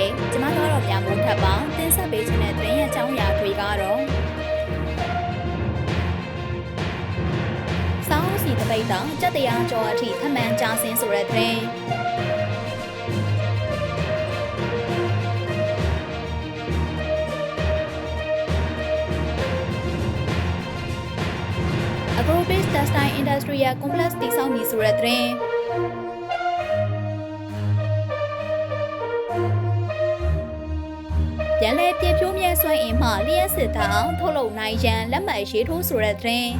တင်ဆက်ပေးပါမယ်။ကျွန်မကတော့မြမိုးထပ်ပါတင်ဆက်ပေးခြင်းတဲ့သတင်းရဲ့အကြောင်းအရာတွေကတော့စောင်းစီတပိတ်တောင်ကြက်တရားကျော်အထိထမှန်ကြာစင်းဆိုတဲ့သတင်းအဂရိုဘစ်တက်စတိုင်း Industrial Complex တည်ဆောက်နေဆိုတဲ့သတင်း လည်ပြည့်ဖြိုးမြဲစွမ်းအင်မှလျှက်စစ်သားအောင်ထုတ်လုပ်နိုင်ရန်လက်မှတ်ရေးထိုးဆိုတဲ့သတင်း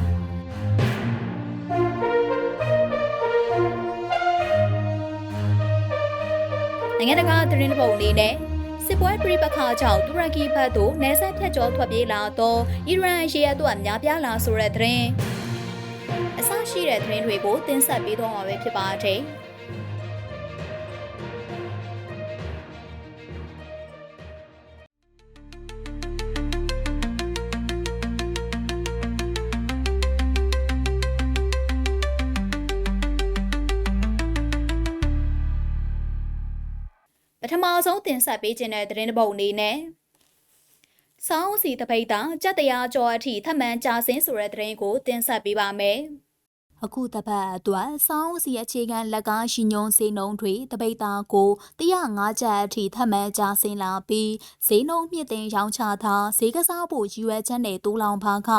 နိုင်ငံတကာသတင်းပုံအနေနဲ့စစ်ပွဲပြိပခါကြောင့်တူရကီဘက်သို့နယ်စပ်ဖြတ်ကျော်ထွက်ပြေးလာသောအီရန်ရေရဲတို့အများပြားလာဆိုတဲ့သတင်းအဆရှိတဲ့သတင်းတွေကိုတင်ဆက်ပေးသွားမှာပဲဖြစ်ပါတယ်။ ထမဆုံးတင်ဆက်ပေးခြင်းတဲ့သတင်းတစ်ပုဒ်အနေနဲ့စောင်းစီတပိတ်တာကြက်တရားကျော်အထိထမှန်ကြာစင်းဆိုတဲ့သတင်းကိုတင်ဆက်ပေးပါမယ်။ အခုတပတ်အတွက်စောင်းစီအခြေခံလက်ကားရှင်ညုံစေနှုံတွေတပိတ်တာကို105ကျပ်အထိထမှန်ကြာစင်းလာပြီးဈေးနှုံမြင့်တင်ရောင်းချတာဈေးကစားဖို့ရည်ရွယ်ချက်နဲ့တိုးလောင်ဖားက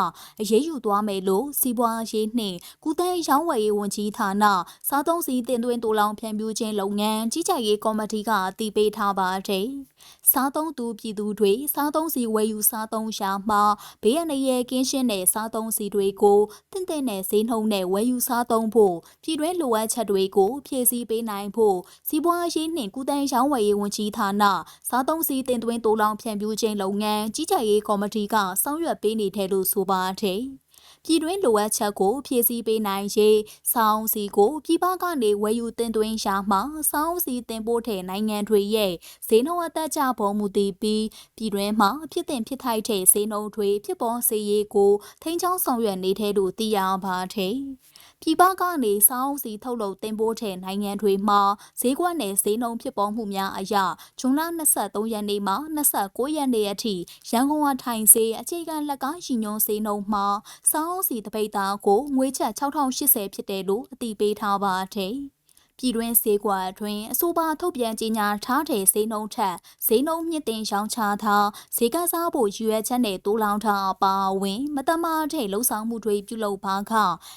အရေးယူသွားမယ်လို့စီးပွားရေးနှင့်ကုသိုလ်ရောင်းဝယ်ရေးဝန်ကြီးဌာနစားသုံးစီတင်သွင်းတိုးလောင်ဖြန့်ဖြူးခြင်းလုပ်ငန်းကြီးကြပ်ရေးကော်မတီကအတည်ပြုထားပါတယ်။ စားသုံးသူပြည်သူတွေစားသုံးစီဝယ်ယူစားသုံးရှာမှာဘေးရန်ရဲကင်းရှင်းတဲ့စားသုံးစီတွေကိုတင့်တဲ့နဲ့ဈေးနှုန်းနဲ့ဝယ်ယူစားသုံးဖို့ပြည်တွင်းလိုအပ်ချက်တွေကိုဖြည့်ဆည်းပေးနိုင်ဖို့စီးပွားရေးနှင့်ကုသရေးရောင်းဝယ်ရေးဝန်ကြီးဌာနစားသုံးစီတင်သွင်းတိုးလောင်ဖြန့်ဖြူးခြင်းလုပ်ငန်းကြီးကြပ်ရေးကော်မတီကဆောင်ရွက်ပေးနေတယ်လို့ဆိုပါတယ်။ ပြည်တွင်းလိုအပ်ချက်ကိုဖြည့်ဆည်းပေးနိုင်ရေးစောင်းစီကိုပြည်ပကနေဝယ်ယူတင်သွင်းရှာမှစောင်းစီတင်ပို့တဲ့နိုင်ငံတွေရဲ့ဈေးနှုန်းအသက်ကြပေါ်မူတည်ပြီးပြည်တွင်းမှာဖြစ်တင်ဖြစ်ထိုက်တဲ့ဈေးနှုန်းတွေဖြစ်ပေါ်စေရေးကိုထိန်းချောင်းဆောင်ရွက်နေတဲ့လို့သိရပါတယ်။ ပြည်ပကနေစောင်းစီထုတ်လုပ်တင်ပို့တဲ့နိုင်ငံတွေမှာဈေးကွက်နယ်ဈေးနှုန်းဖြစ်ပေါ်မှုများအရဇွန်လ23ရက်နေ့မှ29ရက်နေ့အထိရန်ကုန်ကထိုင်ဈေးအခြေခံလက်ကားရှင်ညွန်ဈေးနှုန်းမှာစောင်းစီတပိတ်သားကိုငွေချက်6080ဖြစ်တယ်လို့အတည်ပြုထားပါတယ်။ ပြည်တွင်းဈေးကွက်အတွင်းအဆိုပါထုတ်ပြန်ကြေညာထားတဲ့ဈေးနှုန်းထက်ဈေးနှုန်းမြင့်တင်ရောင်းချတာဈေးကစားဖို့ရည်ရွယ်ချက်နဲ့တိုးလောင်တာအပါအဝင် မတမာတဲ့လှုပ်ဆောင်မှုတွေပြုလုပ်ပါက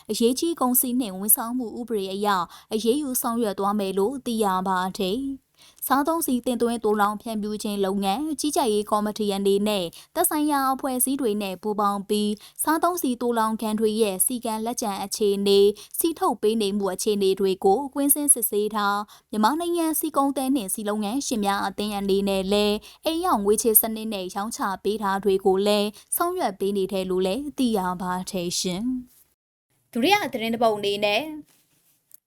အရေးကြီးကုန်စည်နှင့်ဝန်ဆောင်မှုဥပဒေအရအရေးယူဆောင်ရွက်သွားမယ်လို့သိရပါတယ်။ စားသုံးစီတင်သွင်းတိုးလောင်ဖြန့်ဖြူးခြင်းလုပ်ငန်းကြီးကြပ်ရေးကော်မတီအနေနဲ့သက်ဆိုင်ရာအဖွဲ့အစည်းတွေနဲ့ပူးပေါင်းပြီးစားသုံးစီတိုးလောင်ခံတွေရဲ့စီကံလက်ကျန်အခြေအနေစီထုတ်ပေးနေမှုအခြေအနေတွေကိုကွင်းစင်းစစ်ဆေးထားမြန်မာနိုင်ငံစီကုံတဲနှင့်စီလုပ်ငန်းရှင်များအသင်းအနေနဲ့လည်းအိမ်ရောက်ငွေချေစနစ်နဲ့ရောင်းချပေးထားတွေကိုလည်းဆောင်ရွက်ပေးနေတယ်လို့လည်းသိရပါတယ်ရှင်။ဒုတိယသတင်းတစ်ပုဒ်အနေနဲ့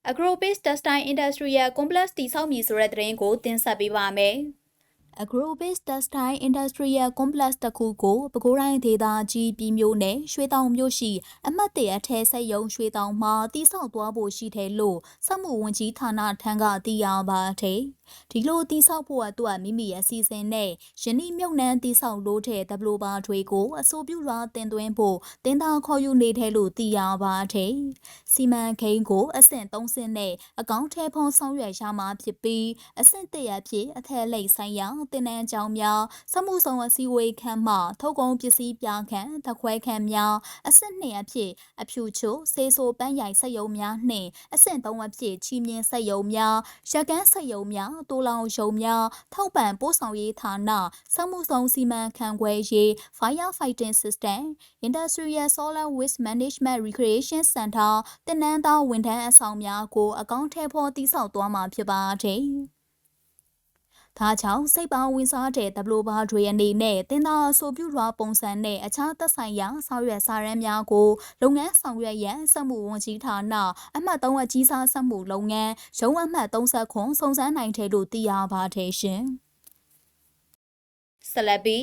Agrobase Textile Industrial Complex တည်ဆောက်မည်ဆိုတဲ့သတင်းကိုတင်ဆက်ပေးပါမယ်။ Agrobase Textile Industrial Complex တခုကိုပဲခူးတိုင်းဒေသကြီးပြည်မြို့နယ်ရွှေတောင်မြို့ရှိအမှတ်တရအထက်ဆက်ယုံရွှေတောင်မှာတည်ဆောက်သွားဖို့ရှိတယ်လို့စက်မှုဝန်ကြီးဌာနထံကသိရပါတယ်။ ဒီလိုတိဆောက်ဖို့အတွက်မိမိရဲ့အစီအစဉ်နဲ့ယနေ့မြုပ်နှံတိဆောက်လို့တဲ့ developer တွေကိုအဆိုပြုလွှာတင်သွင်းဖို့တင်သာခေါ်ယူနေတယ်လို့သိရပါတယ်။စီမံကိန်းကိုအဆင့်3ဆင့်နဲ့အကောင့်ထဲဖော်ဆောင်ရွက်ရမှာဖြစ်ပြီးအဆင့်1ရဖြစ်အထက်လိပ်ဆိုင်ရာတင်နန်းကြောင်းများစမှုဆောင်အစည်းအဝေးခန်းမှထုတ်ကုန်ပစ္စည်းပြခန်းတခွဲခန်းများအဆင့်2အဖြစ်အဖြူချိုဆေးဆိုပန်းရိုင်စက်ယုံများနှင့်အဆင့်3အဖြစ်ချီမြင့်စက်ယုံများရကန်းစက်ယုံများတိုးလောင်ရုံများထောက်ပံ့ပို့ဆောင်ရေးဌာနစမှုဆောင်စီမံခန့်ခွဲရေး Fire Fighting System Industrial Solar Waste Management Recreation Center တင်နန်းသောဝန်ထမ်းအဆောင်များကိုအကောင့်ထဲပေါ်တည်ဆောက်သွားမှာဖြစ်ပါတယ် ဒါကြောင့်စိတ်ပါဝင်စားတဲ့ဒဘလိုဘာတွေအနေနဲ့တင်သာအဆိုပြုလွှာပုံစံနဲ့အခြားသက်ဆိုင်ရာဆောင်ရွက်စာရမ်းများကိုလုပ်ငန်းဆောင်ရွက်ရန်စက်မှုဝန်ကြီးဌာနအမှတ်3အကြီးစားစက်မှုလုပ်ငန်းရုံးအမှတ်30ခွန်စုံစမ်းနိုင်တယ်လို့သိရပါတယ်ရှင်။ဆလဘီ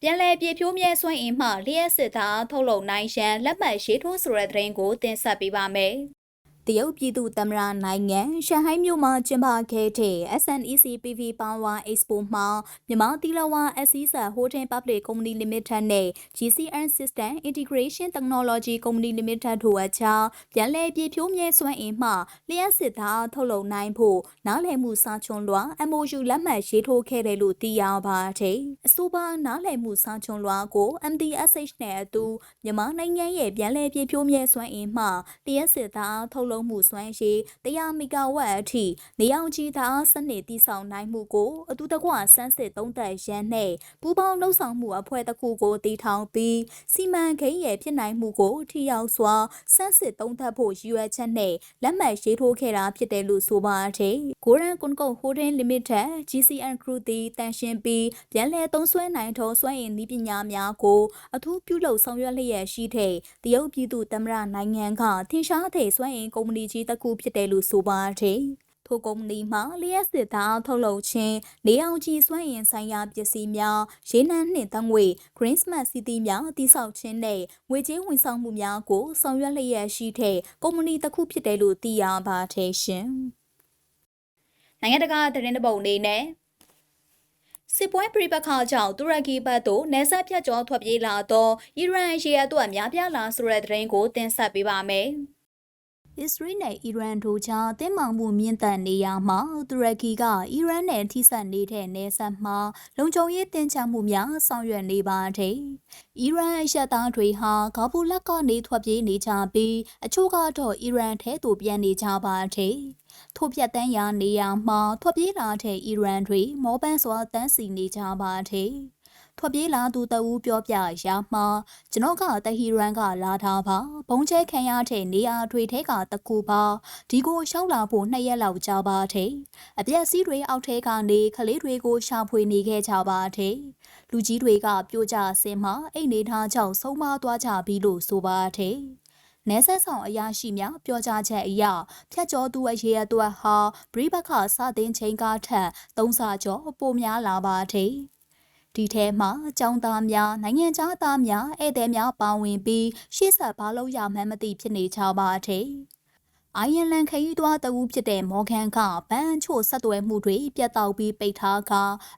ပြန်လည်ပြေဖြိုးမြဲစွမ်းအင်မှလျှက်စစ်သားထုတ်လုပ်နိုင်ရန်လက်မှတ်ရေးထိုးဆိုတဲ့သတင်းကိုတင်ဆက်ပေးပါမယ်။ တရုတ်ပြည်သူ့သမ္မတနိုင်ငံရှန်ဟိုင်းမြို့မှာကျင်းပခဲ့တဲ့ SNEC PV Power Expo မှာမြန်မာတီလဝါအစည်းစပ် Hotel Public Company Limited နဲ့ GCN System Integration Technology Company Limited တို့အကြားပြန်လည်ပြည်ဖြိုးမြဲစွမ်းအင်မှလျှက်စစ်သားထုတ်လုပ်နိုင်ဖို့နားလည်မှုစာချွန်လွှာ MOU လက်မှတ်ရေးထိုးခဲ့တယ်လို့သိရပါတယ်။အဆိုပါနားလည်မှုစာချွန်လွှာကို MDSH နဲ့အတူမြန်မာနိုင်ငံရဲ့ပြန်လည်ပြည်ဖြိုးမြဲစွမ်းအင်မှလျှက်စစ်သားထုတ်လုပ်မှုစွမ်းရည်100မီဂါဝက်အထိနေအောင်ကြီးသားစနစ်တည်ဆောက်နိုင်မှုကိုအတူတကွစမ်းစစ်သုံးသပ်ရန်နဲ့ပူးပေါင်းလှုပ်ဆောင်မှုအဖွဲ့တစ်ခုကိုတည်ထောင်ပြီးစီမံကိန်းရဲ့ဖြစ်နိုင်မှုကိုထိရောက်စွာစမ်းစစ်သုံးသပ်ဖို့ရည်ရွယ်ချက်နဲ့လက်မှတ်ရေးထိုးခဲ့တာဖြစ်တယ်လို့ဆိုပါတယ်။ကိုရန်ကွန်ကုတ်ဟိုဒင်းလီမိတက် GCN Group သည်တန်ရှင်ပြီးပြန်လည်သုံးစွဲနိုင်သောစွမ်းအင်နည်းပညာများကိုအထူးပြုလုပ်ဆောင်ရွက်လျက်ရှိတဲ့တရုတ်ပြည်သူသမ္မတနိုင်ငံကထင်ရှားတဲ့စွမ်းအင်ကုမ္ပဏီကြီးတစ်ခုဖြစ်တယ်လို့ဆိုပါတယ်။ထိုကုမ္ပဏီမှာလျှက်စစ်သားထုတ်လုပ်ခြင်းနေအောင်ကြီးစွမ်းအင်ဆိုင်ရာပစ္စည်းများရေနံနှင့်တငွေ Green Smart City များတည်ဆောက်ခြင်းနဲ့ငွေကြေးဝန်ဆောင်မှုများကိုဆောင်ရွက်လျက်ရှိတဲ့ကုမ္ပဏီတစ်ခုဖြစ်တယ်လို့သိရပါတယ်ရှင်။နိုင်ငံတကာသတင်းတပုတ်အနေနဲ့စစ်ပွဲပြိပခါကြောင့်တူရကီဘက်သို့နေဆက်ဖြတ်ကျော်ထွက်ပြေးလာသောအီရန်ရေအတွက်အများပြားလာဆိုတဲ့သတင်းကိုတင်ဆက်ပေးပါမယ်။ အစ္စရေးနဲ့အီရန်တို့ကြားတင်းမာမှုမြင့်တက်နေရမှာတူရကီကအီရန်နဲ့ထိစပ်နေတဲ့နေဆက်မှာလုံခြုံရေးတင်ချမှုများဆောင်ရွက်နေပါတယ်။အီရန်အရက်သားတွေဟာဂါဘူလက်ကနေထွက်ပြေးနေကြပြီးအချို့ကတော့အီရန်ထဲသို့ပြန်နေကြပါတယ်။ထို့ပြတ်တန်းရာနေရာမှာထွက်ပြေးလာတဲ့အီရန်တွေမောပန်းစွာတန်းစီနေကြပါတယ်။ ထွက်ပြေးလာသူတဦးပြောပြရာမှာကျွန်တော်ကတဟီရန်ကလာတာပါဘုံချဲခံရတဲ့နေရာတွေထဲကတကူပါဒီကိုရှောက်လာဖို့နှစ်ရက်လောက်ကြာပါတယ်အပြက်စီးတွေအောက်ထဲကနေခလေးတွေကိုရှာဖွေနေခဲ့ကြပါတယ်လူကြီးတွေကပြိုကျဆင်းမှအိတ်နေထားကြောင့်ဆုံးမသွားကြပြီလို့ဆိုပါတယ်နဲဆက်ဆောင်အရာရှိများပြောကြားချက်အရဖြတ်ကျော်သူအရေးအတွက်ဟာဘရိဘခစတင်ချိန်ကားထက်သုံးဆကျော်ပိုများလာပါတယ်။ ဒီထဲမှာအကြောင်းသားများနိုင်ငံခြားသားများဧည့်သည်များပါဝင်ပြီးရှေ့ဆက်ဘာလို့ရမှန်းမသိဖြစ်နေကြပါတယ်။အိုင်ယန်လန်ခရီးသွားတဦးဖြစ်တဲ့မော်ဂန်ကဘန်ချို့ဆက်သွယ်မှုတွေပြတ်တောက်ပြီးပိတ်ထားက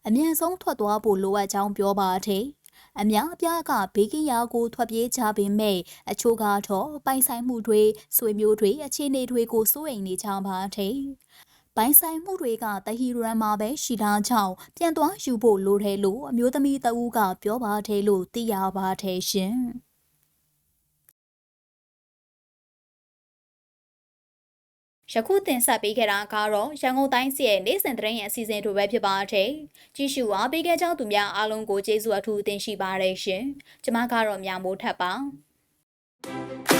အမြင့်ဆုံးထွက်သွားဖို့လိုအပ်ကြောင်းပြောပါတယ်။အများအပြားကဘေးကင်းရာကိုထွက်ပြေးကြပေမဲ့အချို့ကတော့ပိုင်ဆိုင်မှုတွေဆွေမျိုးတွေအခြေအနေတွေကိုစိုးရိမ်နေကြပါတယ်။ ပိုင်ဆိုင်မှုတွေကတဟီရန်မှာပဲရှိတာကြောင့်ပြန်သွားယူဖို့လိုတယ်လို့အမျိုးသမီးတဦးကပြောပါတယ်လို့သိရပါတယ်ရှင်။ယခုတင်ဆက်ပေးခဲ့တာကတော့ရန်ကုန်တိုင်းစီရဲ့နေ့စဉ်သတင်းရဲ့အစီအစဉ်တို့ပဲဖြစ်ပါတယ်။ကြည့်ရှုအားပေးခဲ့ကြသူများအားလုံးကိုကျေးဇူးအထူးတင်ရှိပါတယ်ရှင်။ကျွန်မကတော့မြမိုးထပ်ပါ။